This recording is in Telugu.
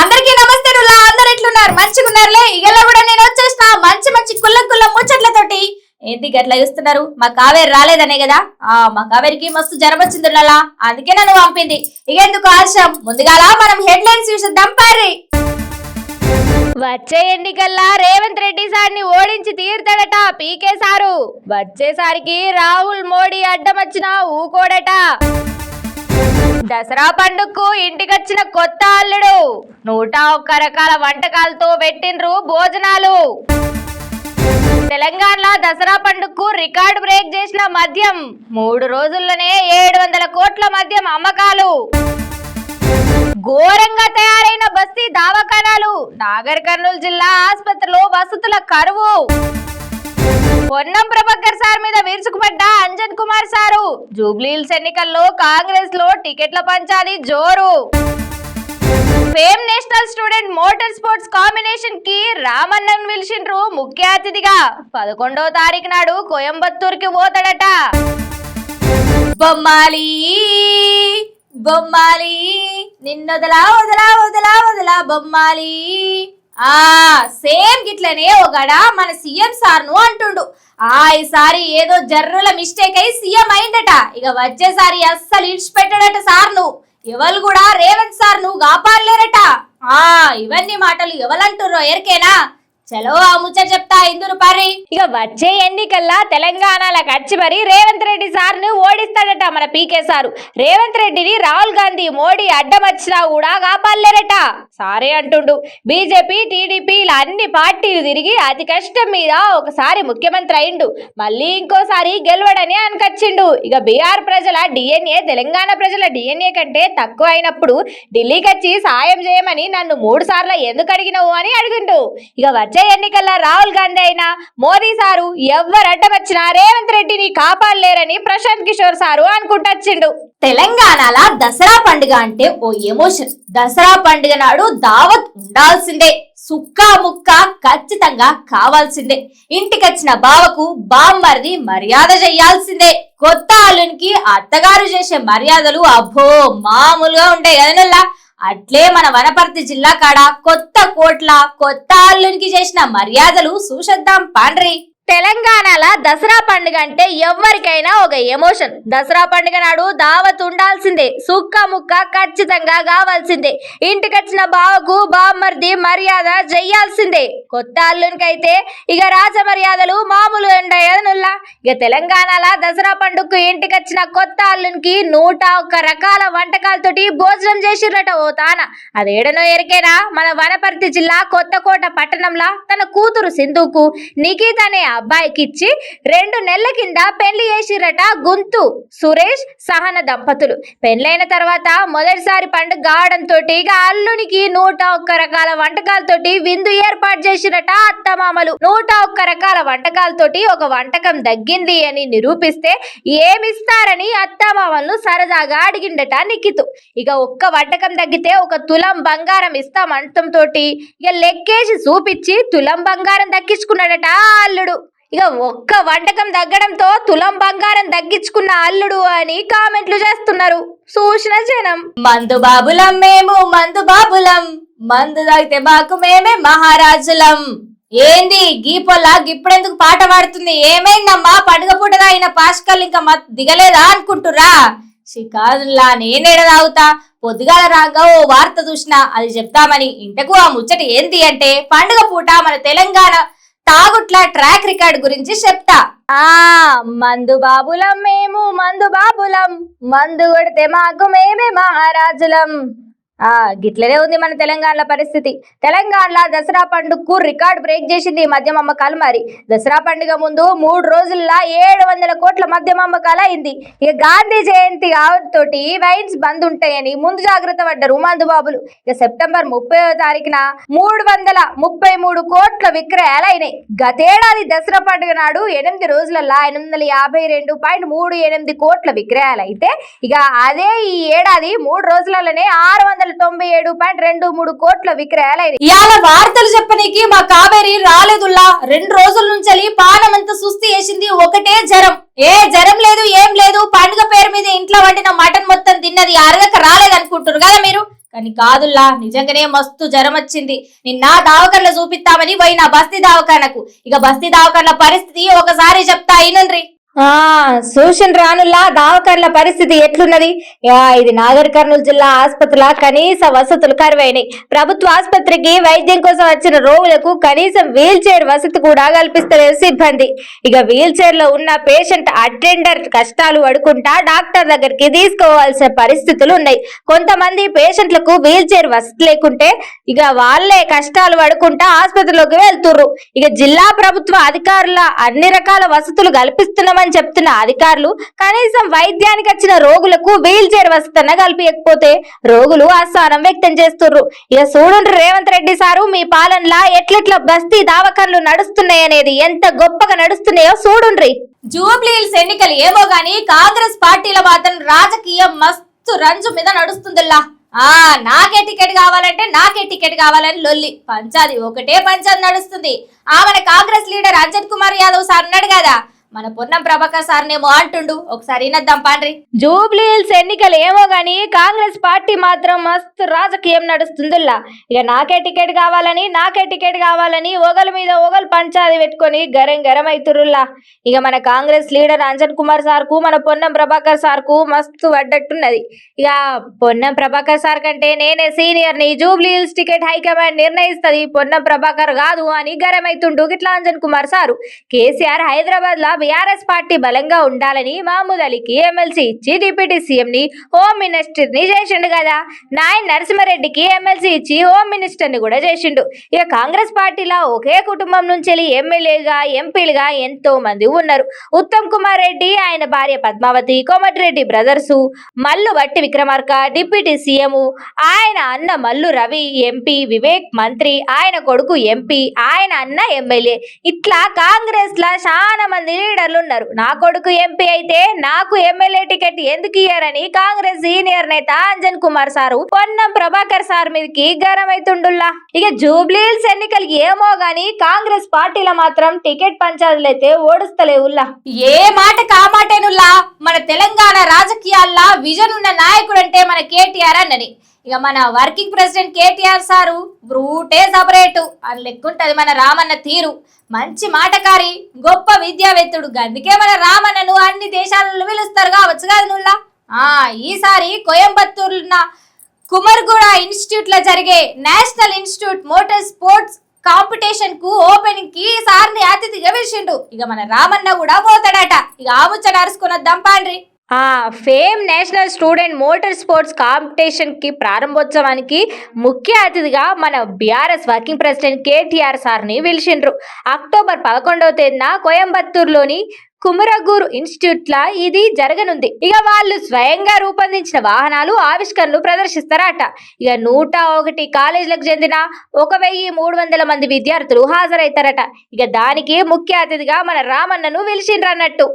అందరికీ నమస్తే రులా అందరు ఎట్లున్నారు? మంచిగున్నారులే ఇగల కూడా నేను వచ్చేసిన. మంచి మంచి కుల్ల కుల్ల ముచ్చట్లతోటి. ఏంటి గట్లా చూస్తున్నారు? మా కావేరి రాలేదనే కదా? ఆ మా కావేరికి మస్తు జ్వరం వచ్చింది రులాలా అందుకే నన్ను పంపింది. ఇక ఎందుకు ఆలస్యం? ముందుగాల మనం హెడ్ లైన్స్ చూసిద్దాం పారి వచ్చే ఎన్నికల్లా రేవంత్ రెడ్డి సార్ని ఓడించి తీరుతాడట పీకే సారు. వచ్చేసారికి రాహుల్ మోడీ అడ్డం వచ్చినా ఊకోడట. దసరా పండుగకు ఇంటికొచ్చిన కొత్త అల్లుడు. నూట ఒక్క రకాల వంటకాలతో పెట్టిండ్రు భోజనాలు. తెలంగాణలో దసరా పండుగకు రికార్డు బ్రేక్ చేసిన మద్యం. మూడు రోజుల్లోనే ఏడు వందల కోట్ల మద్యం అమ్మకాలు. ఘోరంగా తయారైన బస్తీ దావాఖానాలు. నాగర్ కర్నూలు జిల్లా ఆసుపత్రిలో వసతుల కరువు. పొన్నం ప్రభాకర్ సార్ మీద విరుచుకుపడ్డ అంజన్ కుమార్ సారు. జూబ్లీహిల్స్ ఎన్నికల్లో కాంగ్రెస్లో టికెట్ల పంచాలి జోరు. Fame national student motor sports కాంబినేషన్కి రామన్నన్ పిలిచిండ్రు ముఖ్య అతిథిగా. పదకొండవ తారీఖు నాడు కోయంబత్తూరుకి పోతాడట. బొమ్మాలి బొమ్మాలి నిన్నొదలా వదలా వదలా వదలా బొమ్మాలి. ఆ సేమ్ గిట్లనే ఒకడా మన సీఎం సార్ను అంటుండు. ఆ ఈసారి ఏదో జర్రుల మిస్టేక్ అయి సీఎం అయిందట. ఇక వచ్చేసారి అస్సలు ఇడిచిపెట్టాడట నువ్వు ఎవరు కూడా రేవంత్ సార్ నువ్వు కాపాడలేరట. ఆ ఇవన్నీ మాటలు ఎవలంటుర్రో ఎరికేనా చలో ఆ ముచ్చట చెప్తా ఇందురు పారి ఇక వచ్చే ఎన్నికల్లా తెలంగాణలో ఖర్చు మరి రేవంత్ రెడ్డి సార్ని ఓడిస్తాడట మన పీకే సారు. రేవంత్ రెడ్డిని రాహుల్ గాంధీ మోడీ అడ్డమచ్చినా కూడా కాపాడలేరట. సారే అంటుండు. బీజేపీ టీడీపీ ఇలా అన్ని పార్టీలు తిరిగి అతి కష్టం మీద ఒకసారి ముఖ్యమంత్రి అయిండు. మళ్ళీ ఇంకోసారి గెలవడని అనకొచ్చిండు. ఇక బీహార్ ప్రజల డిఎన్ఏ తెలంగాణ ప్రజల డిఎన్ఏ కంటే తక్కువ అయినప్పుడు ఢిల్లీకి వచ్చి సాయం చేయమని నన్ను మూడు సార్లు ఎందుకు అడిగినవు అని అడిగిండు. ఇక వచ్చే ఎన్నికల్లో రాహుల్ గాంధీ అయినా మోదీ సారు ఎవరు అడ్డమచ్చినా రేవంత్ రెడ్డిని కాపాడలేరని ప్రశాంత్ కిషోర్ సారు అనుకుంటొచ్చిండు తెలంగాణల దసరా పండుగ అంటే ఓ ఎమోషన్. దసరా పండుగ నాడు దావత్ ఉండాల్సిందే. సుక్క ముక్క ఖచ్చితంగా కావాల్సిందే. ఇంటికొచ్చిన బావకు బామ్మర్ది మర్యాద చెయ్యాల్సిందే కొత్త అల్లునికి అత్తగారు చేసే మర్యాదలు అబ్బో మామూలుగా ఉంటాయి కదనల్లా. అట్లే మన వనపర్తి జిల్లా కాడ కొత్త కోట్ల కొత్త అల్లునికి చేసిన మర్యాదలు చూసేద్దాం పాండ్రి. తెలంగాణల దసరా పండుగ అంటే ఎవరికైనా ఒక ఎమోషన్. దసరా పండుగ నాడు దావత్ ఉండాల్సిందే. సుక్క ముక్క ఖచ్చితంగా కావాల్సిందే. ఇంటికొచ్చిన బావకు బామ్మర్ది మర్యాద చెయ్యాల్సిందే కొత్త అల్లునికైతే ఇక రాజ మర్యాదలు మామూలు ఉండయనుల్లా ఇక తెలంగాణలో దసరా పండుగకు ఇంటికొచ్చిన కొత్త అల్లునికి నూట ఒక్క రకాల వంటకాలతోటి భోజనం చేసిర్రట ఓ తాన. అదేడనో ఎరికేనా మన వనపర్తి జిల్లా కొత్తకోట పట్టణంలో తన కూతురు సింధుకు నిఖిత్ అనే అబ్బాయికి ఇచ్చి రెండు నెలల కింద పెళ్ళి చేసిరట గుంతు సురేష్ సహన దంపతులు. పెళ్ళైన తర్వాత మొదటిసారి పండుగ కావడంతో ఇక అల్లునికి నూట ఒక్క రకాల వంటకాలతోటి విందు ఏర్పాటు చేసిరట అత్తమామలు. నూట ఒక్క రకాల వంటకాలతోటి ఒక వంటకం దగ్గింది అని నిరూపిస్తే ఏమిస్తారని అత్తమామలను సరదాగా అడిగిండట నిఖితు. ఇక ఒక్క వంటకం తగ్గితే ఒక తులం బంగారం ఇస్తామంటంతో ఇక లెక్కేసి చూపించి తులం బంగారం దక్కించుకున్నాడట అల్లుడు. ఇక ఒక్క వంటకం తగ్గడంతో తులం బంగారం దగ్గించుకున్న అల్లుడు అని కామెంట్లు చేస్తున్నారు. సూచన జనం. మందు బాబులం మేము మందు బాబులం. మందు తాగితే మాకు మేమే మహారాజులం. ఏంది? గీపొల్ల గిప్పుడెందుకు పాట పాడుతుంది? ఏమైందమ్మా? పండుగ పూట తాగిన పాస్కల్ ఇంకా మత్ దిగలేదా అనుకుంటురా షికాదుల్లా నేనేడ తాగుతా. పొద్దుగాల రాగా ఓ వార్త చూసినా అది చెప్తామని ఇంతకు ఆ ముచ్చట ఏంటి అంటే పండుగ పూట మన తెలంగాణ తాగుట్ల ట్రాక్ రికార్డ్ గురించి చెప్తా. ఆ మందు బాబులం మేము మందు బాబులం. మందు కొడితే మాకు మేమే మహారాజులం. ఆ గిట్లనే ఉంది మన తెలంగాణలో పరిస్థితి. తెలంగాణలో దసరా పండుగకు రికార్డ్ బ్రేక్ చేసింది ఈ మద్యం అమ్మకాలు మరి. దసరా పండుగ ముందు మూడు రోజుల్లో ఏడు వందల కోట్ల మద్యం అమ్మకాలు అయింది. ఇక గాంధీ జయంతి తోటి వైన్స్ బంద్ ఉంటాయని ముందు జాగ్రత్త పడ్డారు మందుబాబులు ఇక సెప్టెంబర్ ముప్పై తారీఖున మూడు వందల ముప్పై మూడు కోట్ల విక్రయాలు అయినాయి. గతేడాది దసరా పండుగ నాడు ఎనిమిది రోజులలో ఎనిమిది వందల యాభై రెండు పాయింట్ మూడు ఎనిమిది కోట్ల విక్రయాలు అయితే ఇక అదే ఈ ఏడాది మూడు రోజులలోనే ఆరు వందల తొంభై ఏడు పాయింట్ రెండు మూడు కోట్ల విక్రయాలైన ఇవాళ వార్తలు చెప్పనీకి మా కావేరి రాలేదుల్లా. రెండు రోజుల నుంచి అంతా సుస్తి వేసింది ఒకటే జ్వరం ఏ జ్వరం లేదు ఏం లేదు. పండుగ పేరు మీద ఇంట్లో వండిన మటన్ మొత్తం తిన్నది అరగక రాలేదు కదా మీరు? కానీ కాదుల్లా నిజంగానే మస్తు జ్వరం వచ్చింది. నిన్న దావకర్ల చూపిస్తామని పోయిన బస్తీ దావకానకు. ఇక బస్తీ దావకర్ల పరిస్థితి ఒకసారి చెప్తా అయినంద్రి ఆ సూషన్ రానుల్లా దావకర్ల పరిస్థితి ఎట్లున్నది? యా, ఇది నాగర్ కర్నూలు జిల్లా ఆసుపత్రిలో కనీస వసతులు కరువైనాయి. ప్రభుత్వ ఆసుపత్రికి వైద్యం కోసం వచ్చిన రోగులకు కనీసం వీల్ చైర్ వసతి కూడా కల్పిస్తలేదు సిబ్బంది. ఇక వీల్ చైర్లో ఉన్న పేషెంట్ అటెండర్ కష్టాలు పడుకుంటా డాక్టర్ దగ్గరికి తీసుకోవాల్సిన పరిస్థితులు ఉన్నాయి. కొంతమంది పేషెంట్లకు వీల్ చైర్ వసతి లేకుంటే ఇక వాళ్ళే కష్టాలు పడుకుంటా ఆసుపత్రిలోకి వెళ్తుర్రు. ఇక జిల్లా ప్రభుత్వ అధికారుల అన్ని రకాల వసతులు కల్పిస్తున్నామని చెప్తున్న అధికారులు కనీసం వైద్యానికి వచ్చిన రోగులకు వీల్ చైర్ వసతన్న కల్పించకపోతే రోగులు అసహనం వ్యక్తం చేస్తుర్రు. ఇక చూడండి రేవంత్ రెడ్డి సారు మీ పాలనలా ఎట్లెట్ల బస్తీ దావకర్లు నడుస్తున్నాయనేది ఎంత గొప్పగా నడుస్తున్నాయో చూడుండ్రి జూబ్లీహిల్స్ ఎన్నికలు ఏమో గాని కాంగ్రెస్ పార్టీల మాత్రం రాజకీయం మస్తు రంజు మీద నడుస్తుందిలా ఆ నాకే టికెట్ కావాలంటే నాకే టికెట్ కావాలని లొల్లి. పంచాది ఒకటే పంచాది నడుస్తుంది. ఆ మన కాంగ్రెస్ లీడర్ అంజన్ కుమార్ యాదవ్ సార్ ఉన్నాడు కదా. మన పొన్నం ప్రభాకర్ సార్నేమో అంటుండు ఒకసారి వినద్దాం పాండ్రి. జూబ్లీహిల్స్ ఎన్నికలు ఏమో గానీ కాంగ్రెస్ పార్టీ మాత్రం మస్తు రాజకీయం నడుస్తుందిలా ఇక నాకే టికెట్ కావాలని నాకే టికెట్ కావాలని ఒకల మీద ఒకలు పంచాది పెట్టుకొని గరం గరం అవుతురులా ఇక మన కాంగ్రెస్ లీడర్ అంజన్ కుమార్ సార్కు మన పొన్నం ప్రభాకర్ సార్కు మస్తు పడ్డట్టున్నది ఇక పొన్నం ప్రభాకర్ సార్ కంటే నేనే సీనియర్ని Jubilee Hills ticket high command నిర్ణయిస్తది. Ponnam Prabhakar కాదు అని గరం అవుతుండు గిట్లా అంజన్ కుమార్ సారు. కేసీఆర్ హైదరాబాద్ లా బీఆర్ఎస్ పార్టీ బలంగా ఉండాలని మహమూద్ అలీకి ఎమ్మెల్సీ ఇచ్చి డిప్యూటీ సీఎం ని హోమ్ మినిస్టర్ని చేసిండు కదా. నాయన్ నరసింహారెడ్డికి ఎమ్మెల్సీ ఇచ్చి హోమ్ మినిస్టర్ని కూడా చేసిండు. ఇక కాంగ్రెస్ పార్టీలో ఒకే కుటుంబం నుంచి ఎమ్మెల్యేగా ఎంపీలుగా ఎంతో మంది ఉన్నారు. ఉత్తమ్ కుమార్ రెడ్డి ఆయన భార్య పద్మావతి కోమటిరెడ్డి బ్రదర్స్ మల్లు బట్టి విక్రమార్క డిప్యూటీ సీఎం ఆయన అన్న మల్లు రవి ఎంపీ వివేక్ మంత్రి ఆయన కొడుకు ఎంపీ ఆయన అన్న ఎమ్మెల్యే. ఇట్లా కాంగ్రెస్ లా చాలా మంది లీడర్లు ఉన్నారు. నా కొడుకు ఎంపీ అయితే నాకు ఎమ్మెల్యే టికెట్ ఎందుకు ఇయ్యారని కాంగ్రెస్ సీనియర్ నేత అంజన్ కుమార్ సారు పొన్నం ప్రభాకర్ సార్ మీదకి గరమైతుండుల్లా. ఇక జూబ్లీహిల్స్ ఎన్నికలు ఏమో గాని కాంగ్రెస్ పార్టీలో మాత్రం టికెట్ పంచాదులైతే ఓడుస్తలేవుల్లా. ఏ మాట కామాటేనుల్లా? మన తెలంగాణ రాజకీయాల్లో విజన్ ఉన్న నాయకుడు అంటే మన కేటీఆర్ అన్నని ఇక మన వర్కింగ్ ప్రెసిడెంట్ కేటీఆర్ సారు బ్రూటే సపరేటు. అని లెక్కుంటది మన రామన్న తీరు. మంచి మాటకారి గొప్ప విద్యావేత్తుడు. అందుకే మన రామన్నను అన్ని దేశాలలో పిలుస్తారు కావచ్చు కాదు నుల్లా? ఆ ఈసారి కోయంబత్తూరున్న కుమర్గూడ ఇన్స్టిట్యూట్లో జరిగే నేషనల్ ఇన్స్టిట్యూట్ మోటార్ స్పోర్ట్స్ కాంపిటీషన్కు ఓపెనింగ్కి సార్ని అతిథిగా పిలిచిండు. ఇక మన రామన్న కూడా పోతాడట. ఇక ఆముచ్చ నరుసుకున్న దంపాండ్రి. Fame national student motor sports కాంపిటీషన్కి ప్రారంభోత్సవానికి ముఖ్య అతిథిగా మన బీఆర్ఎస్ వర్కింగ్ ప్రెసిడెంట్ కేటీఆర్ సార్ని పిలిచిండ్రు. అక్టోబర్ పదకొండవ తేదీన కోయంబత్తూరులోని కుమరగూరు ఇన్స్టిట్యూట్ల ఇది జరగనుంది. ఇక వాళ్ళు స్వయంగా రూపొందించిన వాహనాలు ఆవిష్కరణలు ప్రదర్శిస్తారట. ఇక నూట ఒకటి కాలేజీలకు చెందిన ఒక వెయ్యి మూడు వందల మంది విద్యార్థులు హాజరవుతారట. ఇక దానికి ముఖ్య అతిథిగా మన రామన్నను పిలిచిండ్రన్నట్టు